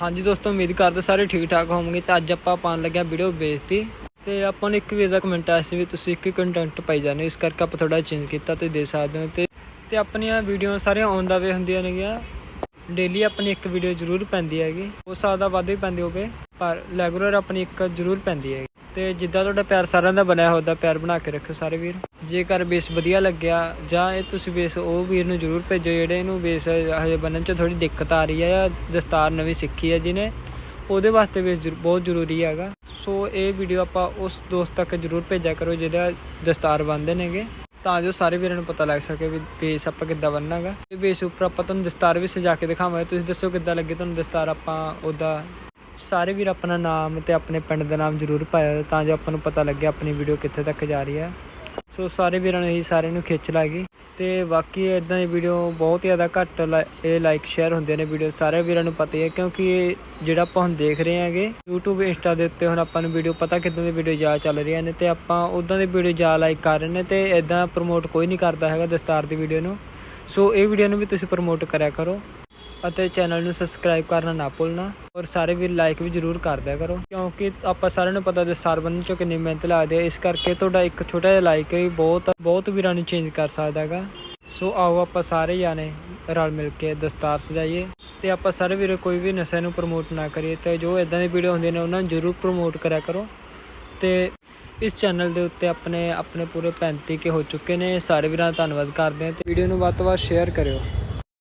ਹਾਂਜੀ ਦੋਸਤੋ ਉਮੀਦ ਕਰਦੇ ਸਾਰੇ ਠੀਕ ਠਾਕ ਹੋਵੋਗੇ ਤੇ ਅੱਜ ਆਪਾਂ ਪਾਉਣ ਲੱਗਿਆ ਵੀਡੀਓ ਬੇਇੱਜ਼ਤੀ। ਤੇ ਆਪਾਂ ਨੂੰ ਇੱਕ ਵੀ ਦਾ ਕਮੈਂਟ ਆਇਆ ਸੀ ਵੀ ਤੁਸੀਂ ਇੱਕ ਕੰਟੈਂਟ ਪਾਈ ਜਾਂਦੇ ਹੋ, ਇਸ ਕਰਕੇ ਆਪਾਂ ਥੋੜਾ ਚੇਂਜ ਕੀਤਾ ਤੇ ਦੇ ਸਕਦੇ ਹੋ ਤੇ ਤੇ ਆਪਣੀਆਂ ਵੀਡੀਓ ਸਾਰੀਆਂ ਔਨ ਦਾ ਵੇ ਹੁੰਦੀਆਂ ਨੇਗੀਆਂ। ਡੇਲੀ ਆਪਣੀ ਇੱਕ ਵੀਡੀਓ ਜ਼ਰੂਰ ਪੈਂਦੀ ਹੈਗੀ। ਹੋ ਸਕਦਾ ਵੱਧ ਵੀ ਪੈਂਦੀ ਹੋਵੇ ਪਰ ਰੈਗੂਲਰ ਆਪਣੀ ਇੱਕ ਜ਼ਰੂਰ ਪੈਂਦੀ ਹੈਗੀ। ਤੇ ਜਿੱਦਾਂ ਤੁਹਾਡਾ ਪਿਆਰ ਸਾਰਿਆਂ ਦਾ ਬਣਿਆ ਹੋਦਾ ਪਿਆਰ ਬਣਾ ਕੇ ਰੱਖਿਓ ਸਾਰੇ ਵੀਰ। ਜੇਕਰ ਬੇਸ ਵਧੀਆ ਲੱਗਿਆ, ਜਾਂ ਇਹ ਤੁਸੀਂ ਬੇਸ ਉਹ ਵੀਰ ਨੂੰ ਜ਼ਰੂਰ ਭੇਜੋ, ਜਿਹੜੇ ਇਹਨੂੰ ਬੇਸ ਹਜੇ ਬਣਨ 'ਚ ਥੋੜੀ ਦਿੱਕਤ ਆ ਰਹੀ ਹੈ ਜਾਂ ਦਸਤਾਰ ਨਵੀਂ ਸਿੱਖੀ ਹੈ ਜਿਹਨੇ, ਉਹਦੇ ਵਾਸਤੇ ਬੇਸ ਬਹੁਤ ਜ਼ਰੂਰੀ ਹੈਗਾ। ਸੋ ਇਹ ਵੀਡੀਓ ਆਪਾਂ ਉਸ ਦੋਸਤ ਤੱਕ ਜ਼ਰੂਰ ਭੇਜਿਆ ਕਰੋ ਜਿਹੜਾ ਦਸਤਾਰ ਬੰਨਦੇ ਨੇਗੇ। ਤਾਂ ਜੋ ਸਾਰੇ ਵੀਰਾਂ ਨੂੰ ਪਤਾ ਲੱਗ ਸਕੇ ਵੀ ਬੇਸ ਆਪਾਂ ਕਿੱਦਾਂ ਬੰਨਾਂਗਾ ਇਹ ਬੇਸ ਉੱਪਰ ਆਪਾਂ ਤੁਹਾਨੂੰ ਦਸਤਾਰ ਵੀ ਸਜਾ ਕੇ ਦਿਖਾਵਾਂਗੇ। ਤੁਸੀਂ ਦੱਸੋ ਕਿੱਦਾਂ ਲੱਗੇ ਤੁਹਾਨੂੰ ਦਸਤਾਰ? ਆਪਾਂ ਉਹਦਾ ਸਾਰੇ ਵੀਰ ਆਪਣਾ ਨਾਮ ਤੇ ਆਪਣੇ ਪਿੰਡ ਦਾ ਨਾਮ ਜ਼ਰੂਰ ਪਾਇਆ ਤਾਂ ਜੋ ਆਪਾਂ ਨੂੰ ਪਤਾ ਲੱਗੇ ਆਪਣੀ ਵੀਡੀਓ ਕਿੱਥੇ ਤੱਕ ਜਾ ਰਹੀ ਹੈ। ਸੋ ਸਾਰੇ ਵੀਰਾਂ ਨੂੰ ਇਹੀ ਸਾਰਿਆਂ ਨੂੰ ਖਿੱਚ ਲੱਗੀ ਤੇ ਬਾਕੀ ਇਦਾਂ ਦੀ ਵੀਡੀਓ ਬਹੁਤ ਜ਼ਿਆਦਾ ਘੱਟ ਲਾ- ਇਹ ਲਾਈਕ ਸ਼ੇਅਰ ਹੁੰਦੇ ਨੇ ਵੀਡੀਓ ਸਾਰੇ ਵੀਰਾਂ ਨੂੰ ਪਤਾ ਹੀ ਹੈ ਕਿਉਂਕਿ ਇਹ ਜਿਹੜਾ ਆਪਾਂ ਹੁਣ ਦੇਖ ਰਹੇ ਹਾਂਗੇ, YouTube ਇੰਸਟਾ ਦੇ ਉੱਤੇ ਹੁਣ ਆਪਾਂ ਨੂੰ ਵੀਡੀਓ ਪਤਾ ਕਿੱਦਾਂ ਦੀ ਵੀਡੀਓ ਜਾ ਚੱਲ ਰਹੀਆਂ ਨੇ ਤੇ ਆਪਾਂ ਉਦਾਂ ਦੀ ਵੀਡੀਓ ਜਾ ਲਾਈਕ ਕਰ ਰਹੇ ਨੇ ਤੇ ਇਦਾਂ ਪ੍ਰਮੋਟ ਕੋਈ ਨਹੀਂ ਕਰਦਾ ਹੈਗਾ ਦਸਤਾਰ ਦੀ ਵੀਡੀਓ ਨੂੰ। ਸੋ ਇਹ ਵੀਡੀਓ ਨੂੰ ਵੀ ਤੁਸੀਂ ਪ੍ਰਮੋਟ ਕਰਿਆ ਕਰੋ। ਅਤੇ ਚੈਨਲ ਨੂੰ ਸਬਸਕ੍ਰਾਈਬ ਕਰਨਾ ਨਾ ਭੁੱਲਣਾ ਔਰ ਸਾਰੇ ਵੀ ਲਾਈਕ ਵੀ ਜਰੂਰ ਕਰ ਦਿਆ ਕਰੋ। ਕਿਉਂਕਿ ਆਪਾਂ ਸਾਰਿਆਂ ਨੂੰ ਪਤਾ ਦਸਤਾਰ ਬਣਨ ਚੋਂ ਕਿੰਨੀ ਮਿਹਨਤ ਲੱਗਦੀ ਹੈ। ਇਸ ਕਰਕੇ ਤੁਹਾਡਾ ਇੱਕ ਛੋਟਾ ਜਿਹਾ ਲਾਈਕ ਵੀ ਬਹੁਤ ਬਹੁਤ ਵੀਰਾਂ ਨੂੰ ਚੇਂਜ ਕਰ ਸਕਦਾ ਹੈਗਾ। ਸੋ ਆਓ ਆਪਾਂ ਸਾਰੇ ਜਾਣੇ ਰਲ ਮਿਲ ਕੇ ਦਸਤਾਰ ਸਜਾਈਏ ਤੇ ਆਪਾਂ ਸਾਰੇ ਵੀਰ ਕੋਈ ਵੀ ਨਸ਼ੇ ਨੂੰ ਪ੍ਰਮੋਟ ਨਾ ਕਰੀਏ ਤੇ ਜੋ ਇਦਾਂ ਦੀ ਵੀਡੀਓ ਹੁੰਦੀਆਂ ਨੇ ਉਹਨਾਂ ਨੂੰ ਜਰੂਰ ਪ੍ਰਮੋਟ ਕਰਿਆ ਕਰੋ। ਤੇ ਇਸ ਚੈਨਲ ਦੇ ਉੱਤੇ ਆਪਣੇ ਆਪਣੇ ਪੂਰੇ 35 ਕੇ ਹੋ ਚੁੱਕੇ ਨੇ। ਸਾਰੇ ਵੀਰਾਂ ਦਾ ਧੰਨਵਾਦ ਕਰਦੇ ਹਾਂ ਤੇ ਵੀਡੀਓ ਨੂੰ ਵੱਧ ਤੋਂ ਵੱਧ ਸ਼ੇਅਰ ਕਰਿਓ।